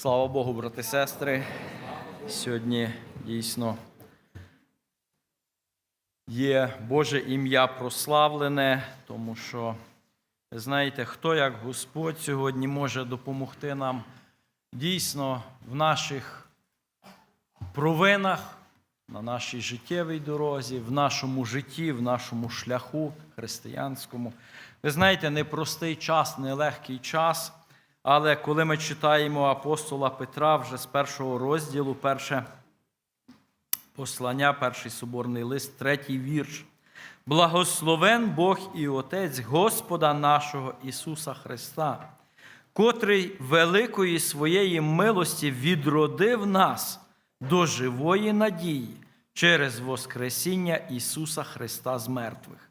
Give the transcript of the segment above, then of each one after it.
Слава Богу, брати сестри. Сьогодні дійсно є Боже ім'я прославлене, тому що, знаєте, хто як Господь сьогодні може допомогти нам дійсно в наших провинах, на нашій життєвій дорозі, в нашому житті, в нашому шляху християнському. Ви знаєте, непростий час, нелегкий час. Але коли ми читаємо апостола Петра вже з першого розділу, перше послання, перший соборний лист, третій вірш. Благословен Бог і Отець Господа нашого Ісуса Христа, котрий великої своєї милості відродив нас до живої надії через Воскресіння Ісуса Христа з мертвих,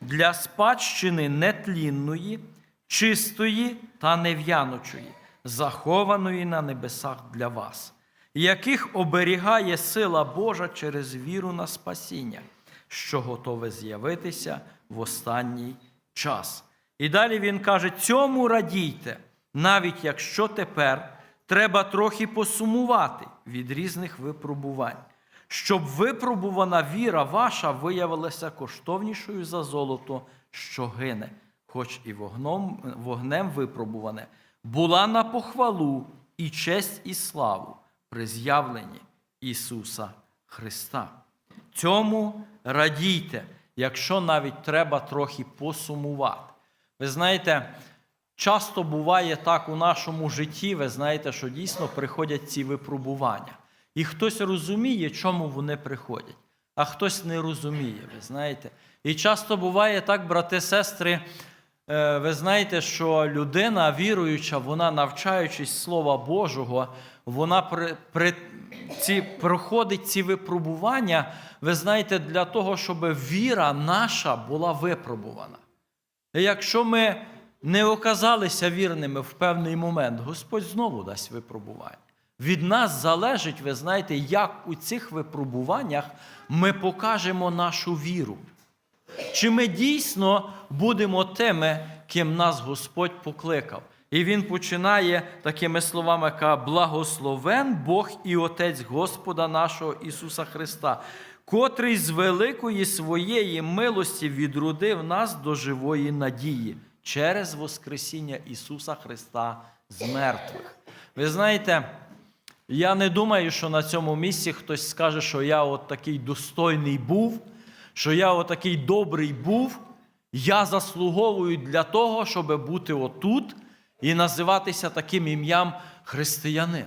для спадщини нетлінної, чистої та нев'яночої, захованої на небесах для вас, яких оберігає сила Божа через віру на спасіння, що готове з'явитися в останній час. І далі він каже: цьому радійте, навіть якщо тепер треба трохи посумувати від різних випробувань, щоб випробувана віра ваша виявилася коштовнішою за золото, що гине, хоч і вогном, вогнем випробуване, була на похвалу і честь і славу при з'явленні Ісуса Христа. Цьому радійте, якщо навіть треба трохи посумувати. Ви знаєте, часто буває так у нашому житті, ви знаєте, що дійсно приходять ці випробування. І хтось розуміє, чому вони приходять, а хтось не розуміє, ви знаєте. І часто буває так, брати, сестри, ви знаєте, що людина віруюча, вона навчаючись Слова Божого, вона при, при, ці, проходить ці випробування, ви знаєте, для того, щоб віра наша була випробувана. Якщо ми не оказалися вірними в певний момент, Господь знову дасть випробування. Від нас залежить, ви знаєте, як у цих випробуваннях ми покажемо нашу віру. Чи ми дійсно будемо тими, ким нас Господь покликав? І він починає такими словами, каже, благословен Бог і Отець Господа нашого Ісуса Христа, котрий з великої своєї милості відродив нас до живої надії через Воскресіння Ісуса Христа з мертвих. Ви знаєте, я не думаю, що на цьому місці хтось скаже, що я от такий достойний був, що я от такий добрий був. Я заслуговую для того, щоб бути отут і називатися таким ім'ям християнин.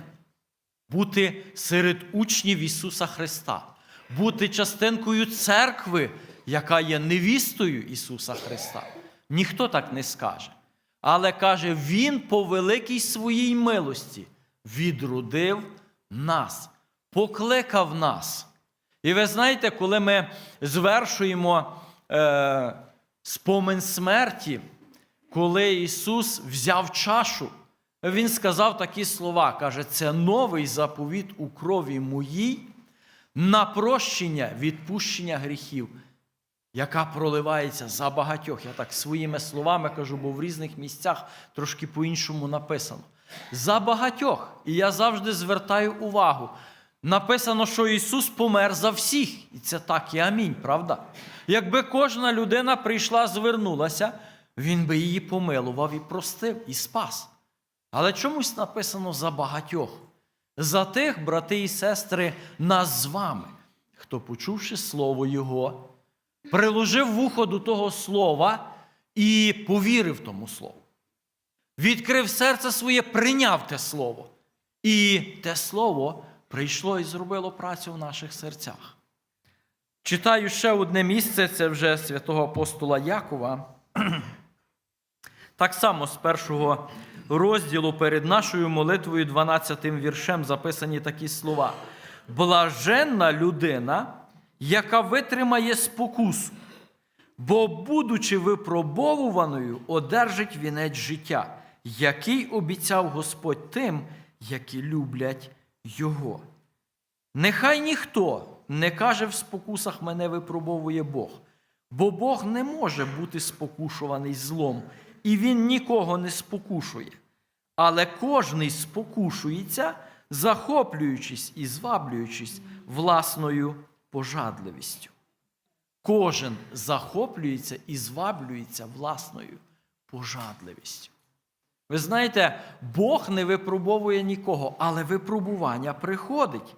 Бути серед учнів Ісуса Христа, бути частинкою церкви, яка є невістою Ісуса Христа. Ніхто так не скаже. Але каже, Він по великій своїй милості відродив нас, покликав нас. І ви знаєте, коли ми звершуємо е, спомин смерті, коли Ісус взяв чашу, Він сказав такі слова: каже, це новий заповіт у крові моїй на прощення, відпущення гріхів, яка проливається за багатьох. Я так своїми словами кажу, бо в різних місцях трошки по-іншому написано. За багатьох. І я завжди звертаю увагу. Написано, що Ісус помер за всіх. І це так і амінь, правда? Якби кожна людина прийшла, звернулася, Він би її помилував і простив, і спас. Але чомусь написано за багатьох. За тих, брати і сестри, нас з вами, хто, почувши Слово Його, приложив вухо до того слова і повірив тому слову. Відкрив серце своє, прийняв те слово. І те слово прийшло і зробило працю в наших серцях. Читаю ще одне місце, це вже святого апостола Якова. Так само з першого розділу перед нашою молитвою, 12 віршем, записані такі слова. Блаженна людина, яка витримає спокусу, бо, будучи випробовуваною, одержить вінець життя, який обіцяв Господь тим, які люблять Його. Нехай ніхто не каже в спокусах мене випробовує Бог, бо Бог не може бути спокушуваний злом, і Він нікого не спокушує. але кожний спокушується, захоплюючись і зваблюючись власною пожадливістю. Кожен захоплюється і зваблюється власною пожадливістю. Ви знаєте, Бог не випробовує нікого, але випробування приходить.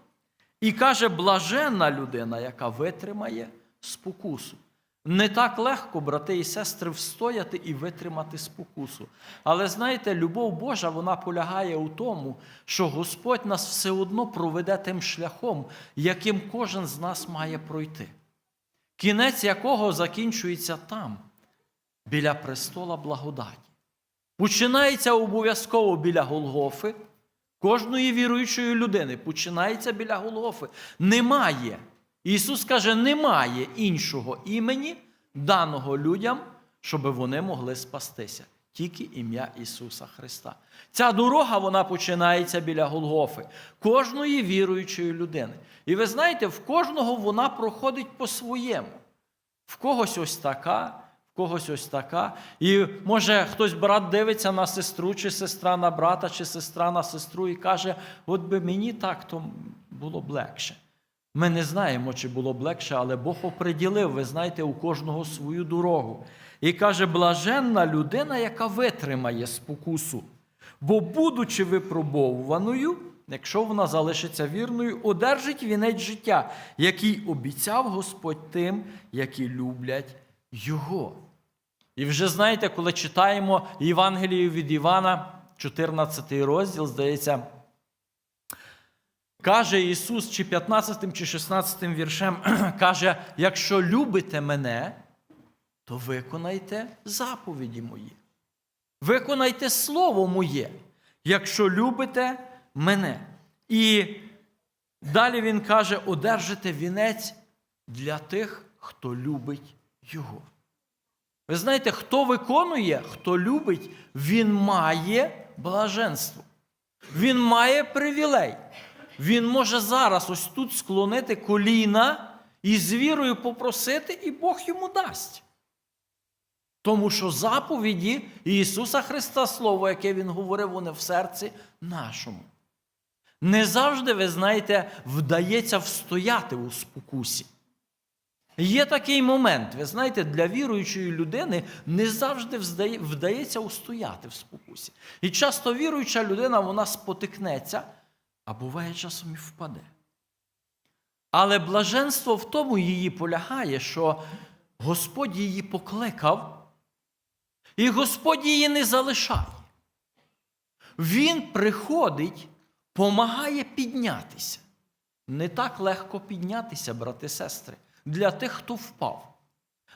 І каже, блаженна людина, яка витримає спокусу. Не так легко, брати і сестри, встояти і витримати спокусу. Але знаєте, любов Божа вона полягає у тому, що Господь нас все одно проведе тим шляхом, яким кожен з нас має пройти. Кінець якого закінчується там, біля престола благодаті. Починається обов'язково біля Голгофи. Кожної віруючої людини починається біля Голгофи. Немає. Ісус каже, немає іншого імені, даного людям, щоб вони могли спастися. Тільки ім'я Ісуса Христа. Ця дорога вона починається біля Голгофи, кожної віруючої людини. І ви знаєте, в кожного вона проходить по-своєму. В когось ось така, когось ось така. І може хтось брат дивиться на сестру, чи сестра на брата, чи сестра на сестру, і каже: от би мені так, то було б легше. Ми не знаємо, чи було б легше, але Бог оприділив, ви знаєте, у кожного свою дорогу. І каже, блаженна людина, яка витримає спокусу. Бо, будучи випробовуваною, якщо вона залишиться вірною, одержить вінець життя, який обіцяв Господь тим, які люблять Його. І вже знаєте, коли читаємо Євангелію від Івана, 14 розділ, здається, каже Ісус, чи 15, чи 16 віршем, каже: якщо любите мене, то виконайте заповіді мої. Виконайте слово моє, якщо любите мене. І далі він каже: одержите вінець для тих, хто любить Його. Ви знаєте, хто виконує, хто любить, він має блаженство. Він має привілей. Він може зараз ось тут склонити коліна і з вірою попросити, і Бог йому дасть. Тому що заповіді Ісуса Христа, Слово, яке Він говорив, вони в серці нашому. Не завжди, ви знаєте, вдається встояти у спокусі. Є такий момент, ви знаєте, для віруючої людини не завжди вдається устояти в спокусі. І часто віруюча людина вона спотикнеться, а буває часом і впаде. Але блаженство в тому її полягає, що Господь її покликав, і Господь її не залишає. Він приходить, помагає піднятися. Не так легко піднятися, брати сестри, для тих, хто впав,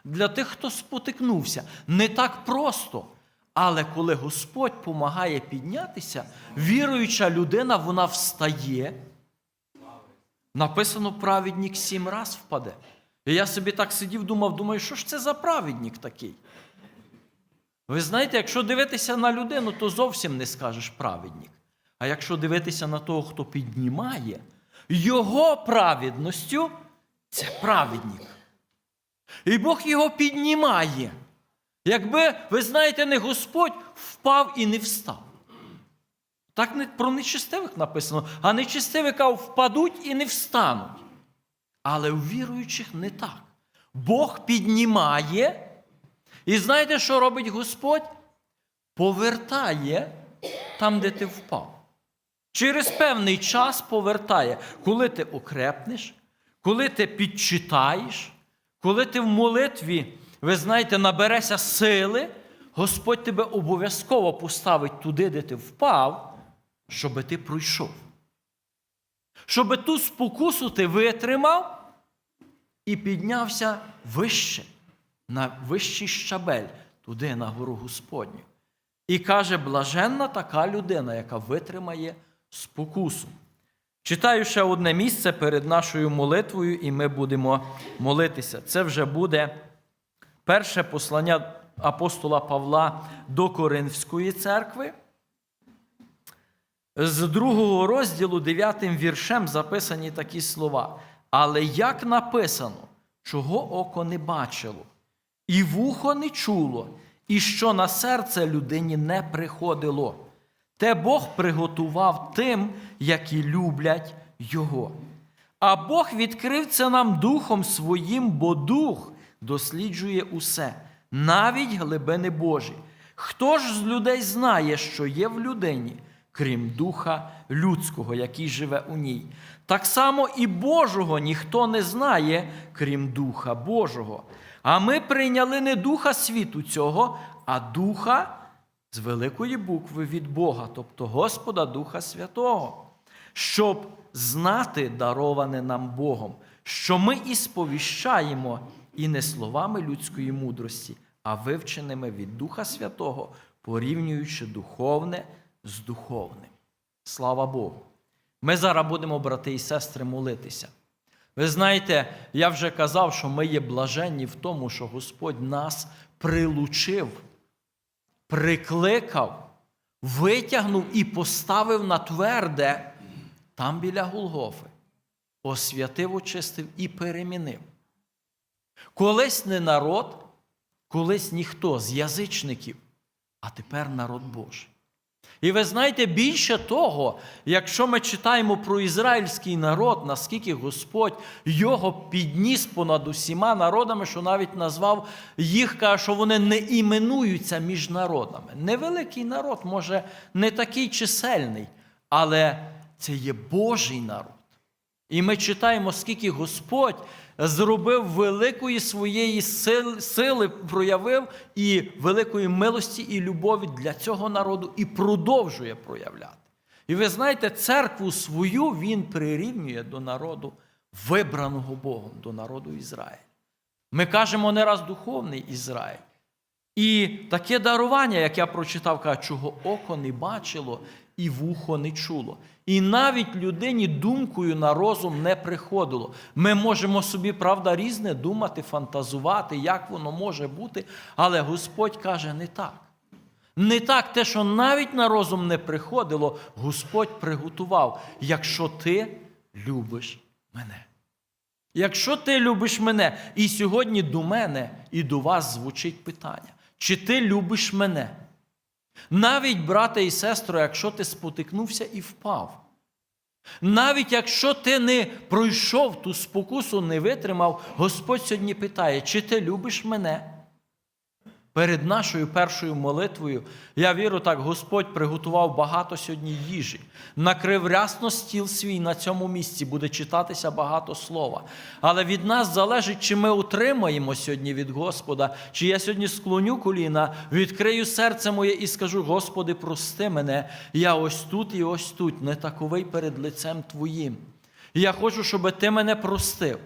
для тих, хто спотикнувся. Не так просто. Але коли Господь помагає піднятися, віруюча людина, вона встає. Написано, праведник сім раз впаде. І я собі так сидів, думав, думаю, що ж це за праведник такий? Ви знаєте, якщо дивитися на людину, то зовсім не скажеш праведник. А якщо дивитися на того, хто піднімає, його праведністю це праведник. І Бог його піднімає. Якби, ви знаєте, не Господь впав і не встав. Так про нечистивих написано, а нечистивика впадуть і не встануть. Але у віруючих не так. Бог піднімає. І знаєте, що робить Господь? Повертає там, де ти впав. Через певний час повертає, коли ти окрепнеш, коли ти підчитаєш, коли ти в молитві, ви знаєте, наберешся сили, Господь тебе обов'язково поставить туди, де ти впав, щоб ти пройшов. Щоб ту спокусу ти витримав і піднявся вище, на вищий щабель, туди, на гору Господню. І каже, блаженна така людина, яка витримає спокусу. Читаю ще одне місце перед нашою молитвою, і ми будемо молитися. Це вже буде перше послання апостола Павла до Коринфської церкви. З другого розділу, дев'ятим віршем записані такі слова. Але як написано, чого око не бачило, і вухо не чуло, і що на серце людині не приходило, те Бог приготував тим, які люблять Його. А Бог відкрив це нам Духом Своїм, бо Дух досліджує усе, навіть глибини Божі. Хто ж з людей знає, що є в людині, крім Духа людського, який живе у ній? Так само і Божого ніхто не знає, крім Духа Божого. А ми прийняли не Духа світу цього, а Духа з великої букви від Бога, тобто Господа Духа Святого, щоб знати дароване нам Богом, що ми і сповіщаємо і не словами людської мудрості, а вивченими від Духа Святого, порівнюючи духовне з духовним. Слава Богу! Ми зараз будемо, брати і сестри, молитися. Ви знаєте, я вже казав, що ми є блаженні в тому, що Господь нас прилучив, прикликав, витягнув і поставив на тверде там біля Голгофи, освятив, очистив і перемінив. Колись не народ, колись ніхто з язичників, а тепер народ Божий. І ви знаєте, більше того, якщо ми читаємо про ізраїльський народ, наскільки Господь його підніс понад усіма народами, що навіть назвав їх, каже, що вони не іменуються між народами. Невеликий народ, може, не такий чисельний, але це є Божий народ. І ми читаємо, скільки Господь зробив великої своєї сили, проявив і великої милості і любові для цього народу і продовжує проявляти. І ви знаєте, церкву свою він прирівнює до народу, вибраного Богом, до народу Ізраїля. Ми кажемо не раз духовний Ізраїль. І таке дарування, як я прочитав, каже, чого око не бачило і вухо не чуло. І навіть людині думкою на розум не приходило. Ми можемо собі, правда, різне думати, фантазувати, як воно може бути, але Господь каже, не так. Не так те, що навіть на розум не приходило, Господь приготував, якщо ти любиш мене. Якщо ти любиш мене, і сьогодні до мене і до вас звучить питання, чи ти любиш мене? Навіть, брате і сестро, якщо ти спотикнувся і впав. Навіть якщо ти не пройшов ту спокусу, не витримав, Господь сьогодні питає, чи ти любиш мене? Перед нашою першою молитвою, я вірю, так Господь приготував багато сьогодні їжі, накрив рясно стіл свій на цьому місці, буде читатися багато слова. Але від нас залежить, чи ми утримаємо сьогодні від Господа, чи я сьогодні склоню коліна, відкрию серце моє і скажу: Господи, прости мене, я ось тут і ось тут, не таковий перед лицем Твоїм. Я хочу, щоб Ти мене простив.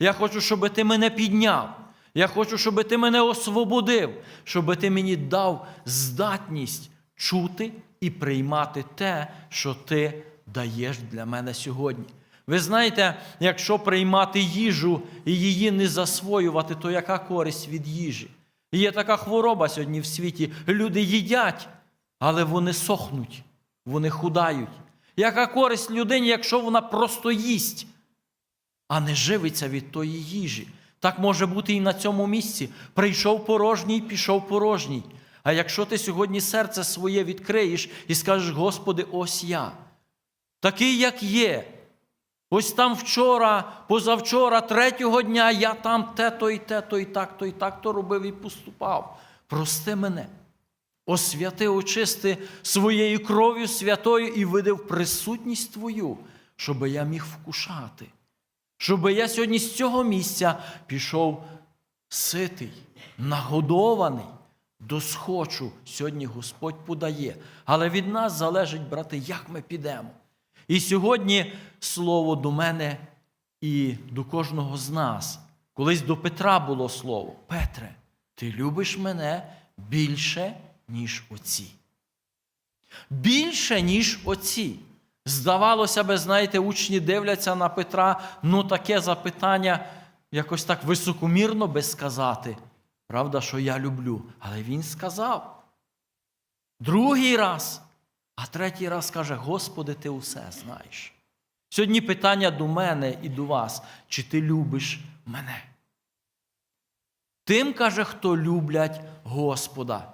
Я хочу, щоб Ти мене підняв. Я хочу, щоб ти мене освободив, щоб ти мені дав здатність чути і приймати те, що ти даєш для мене сьогодні. Ви знаєте, якщо приймати їжу і її не засвоювати, то яка користь від їжі? Є така хвороба сьогодні в світі. Люди їдять, але вони сохнуть, вони худають. Яка користь людині, якщо вона просто їсть, а не живиться від тої їжі? Так може бути і на цьому місці. Прийшов порожній, пішов порожній. А якщо ти сьогодні серце своє відкриєш і скажеш, Господи, ось я, такий, як є. Ось там вчора, позавчора, третього дня я там те-то і те-то, і так-то, і так-то робив і поступав. Прости мене. Освяти, очисти своєю кров'ю святою і видав присутність Твою, щоб я міг вкушати щоб я сьогодні з цього місця пішов ситий, нагодований, досхочу. Сьогодні Господь подає. Але від нас залежить, брати, як ми підемо. І сьогодні слово до мене і до кожного з нас. Колись до Петра було слово: Петре, ти любиш мене більше, ніж оці. Більше, ніж оці. Здавалося би, знаєте, учні дивляться на Петра, ну таке запитання якось так високомірно би сказати. Правда, що я люблю. Але він сказав. Другий раз, а третій раз каже: Господи, ти усе знаєш. Сьогодні питання до мене і до вас, чи ти любиш мене? Тим каже, хто люблять Господа.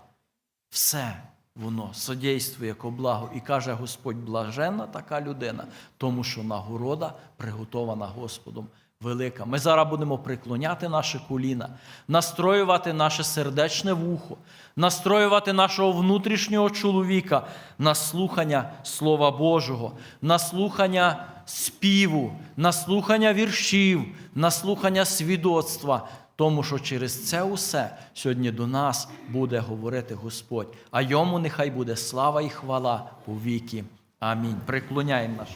Все воно содействує ко благу. І каже Господь, блаженна така людина, тому що нагорода приготована Господом велика. Ми зараз будемо приклоняти наші коліна, настроювати наше сердечне вухо, настроювати нашого внутрішнього чоловіка на слухання Слова Божого, на слухання співу, на слухання віршів, на слухання свідоцтва. Тому що через це усе сьогодні до нас буде говорити Господь, а йому нехай буде слава і хвала по віки. Амінь. Приклоняємо нашу.